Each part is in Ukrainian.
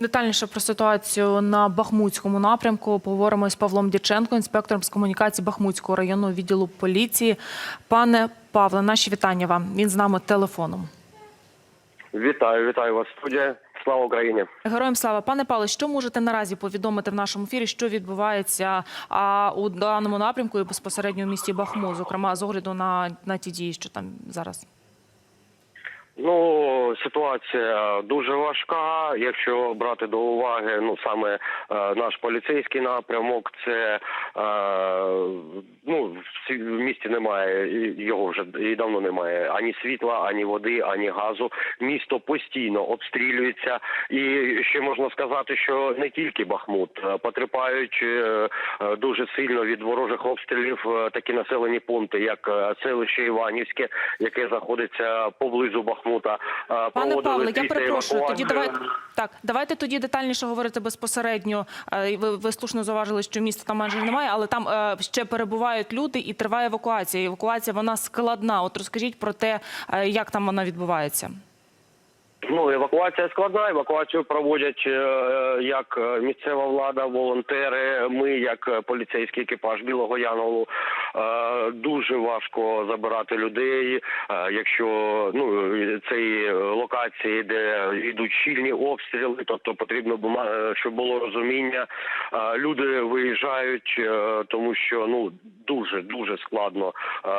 Детальніше про ситуацію на Бахмутському напрямку поговоримо з Павлом Дяченко, інспектором з комунікації Бахмутського районного відділу поліції. Пане Павле, наші вітання вам. Він з нами телефоном. Вітаю, вітаю вас, студія. Слава Україні. Героям слава, пане Павле, що можете наразі повідомити в нашому ефірі, що відбувається а, у даному напрямку і безпосередньо в місті Бахмут, зокрема з огляду на, на ті дії, що там зараз. Ну, ситуація дуже важка. Якщо брати до уваги, ну саме е, наш поліцейський напрямок, це е, ну в місті немає його вже і давно немає ані світла, ані води, ані газу. Місто постійно обстрілюється, і ще можна сказати, що не тільки Бахмут е, потерпають е, е, дуже сильно від ворожих обстрілів е, такі населені пункти, як селище Іванівське, яке знаходиться поблизу Бахмута. Е, Пане Павле, я перепрошую. Тоді давайте так, давайте тоді детальніше говорити безпосередньо. Е, Ви, ви слушно зауважили, що міста там майже немає, але там е, ще перебувають люди і триває евакуація. Евакуація вона складна. От розкажіть про те, як там вона відбувається. Ну, евакуація складна. Евакуацію проводять е, як е, місцева влада, волонтери. Ми, як е, поліцейський екіпаж Білого Янголу, е, дуже важко забирати людей. Е, Якщо ну це локації, де йдуть щільні обстріли, тобто потрібно е, щоб було розуміння. Е, Люди виїжджають, е, тому що ну дуже дуже складно. Е, е,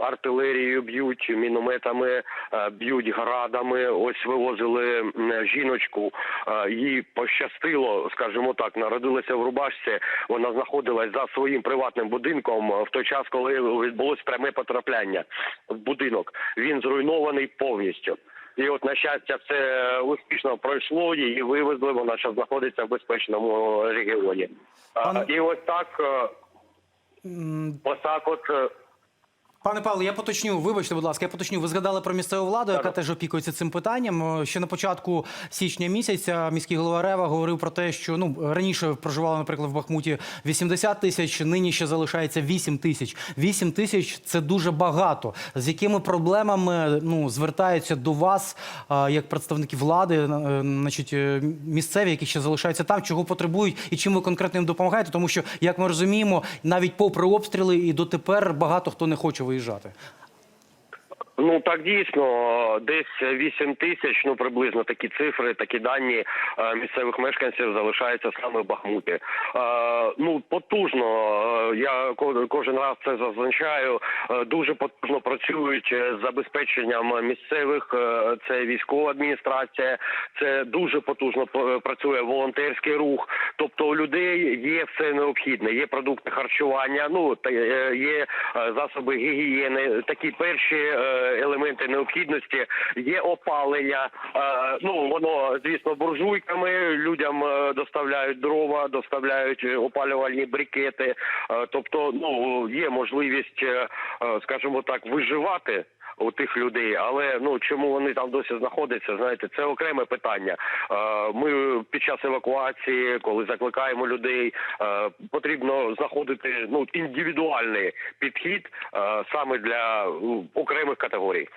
Артилерією б'ють, мінометами е, б'ють градами. Ось вивозили жіночку. е, Їй пощастило, скажімо так, народилася в рубашці. Вона знаходилась за своїм приватним будинком е, в той час, коли відбулось пряме потрапляння в будинок. Він зруйнований повністю. І от на щастя, все успішно пройшло. Її вивезли. Вона зараз знаходиться в безпечному регіоні. Пане- І ось так, е, ось так, от. Пане Павло, я поточню, вибачте, будь ласка, я поточню. Ви згадали про місцеву владу, яка теж опікується цим питанням. Е, Ще на початку січня місяця міський голова Рева говорив про те, що ну раніше проживало, наприклад, в Бахмуті 80 тисяч, нині ще залишається 8 тисяч. 8 тисяч це дуже багато. З якими проблемами ну звертаються до вас, як представники влади, е, значить, е, місцеві, які ще залишаються там, чого потребують і чим ви конкретно їм допомагаєте? Тому що, як ми розуміємо, навіть попри обстріли і дотепер багато хто не хоче виїжджати. Ну так дійсно, десь 8 тисяч, ну приблизно такі цифри, такі дані е, місцевих мешканців залишаються саме в Бахмуті. Е, Ну потужно. е, Я кожен раз це зазначаю. Дуже потужно працюють з забезпеченням місцевих. Це військова адміністрація, це дуже потужно працює волонтерський рух. Тобто у людей є все необхідне. Є продукти харчування. Ну та є засоби гігієни. Такі перші елементи необхідності. Є опалення. Е, Ну воно звісно буржуйками. Людям е, доставляють дрова, доставляють опалювальні брикети. Е, Тобто, ну є можливість, скажімо так, виживати. У тих людей, але ну чому вони там досі знаходяться? Знаєте, це окреме питання. Е, Ми під час евакуації, коли закликаємо людей, е, потрібно знаходити ну індивідуальний підхід е, саме для окремих категорій.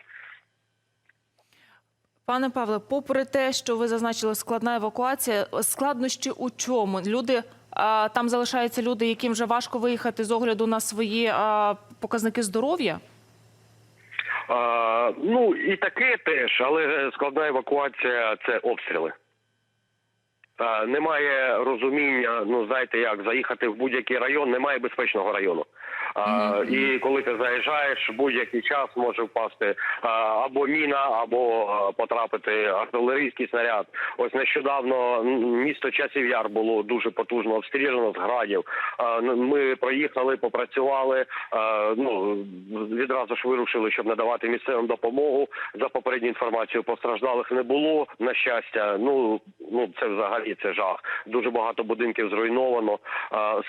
Пане Павле, попри те, що ви зазначили складна евакуація, складнощі у чому? Люди там залишаються люди, яким вже важко виїхати з огляду на свої показники здоров'я. Е, Ну і таке теж, але складна евакуація це обстріли. А, Немає розуміння, ну знаєте, як заїхати в будь-який район, немає безпечного району. А, І коли ти заїжджаєш, будь-який час може впасти а, або міна, або потрапити артилерійський снаряд. Ось нещодавно місто Часів Яр було дуже потужно обстріляно з градів. А, Ми проїхали, попрацювали. а, Ну відразу ж вирушили, щоб надавати місцевим допомогу. За попередню інформацію постраждалих не було. На щастя, ну ну це взагалі це жах. Дуже багато будинків зруйновано.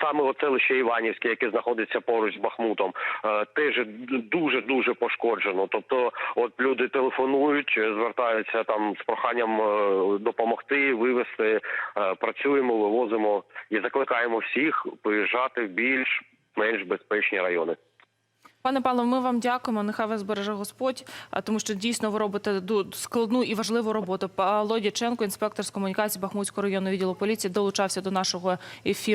Саме от селище Іванівське, яке знаходиться поруч з Бахмутом, е, теж дуже дуже пошкоджено. Тобто, от люди телефонують, е, звертаються там з проханням е, допомогти, вивезти. Е, Працюємо, вивозимо і закликаємо всіх виїжджати в більш-менш безпечні райони. Пане Павло, ми вам дякуємо. Нехай вас береже Господь, тому що дійсно ви робите складну і важливу роботу. Павло Дяченко, інспектор з комунікації Бахмутського районного відділу поліції, долучався до нашого ефіру.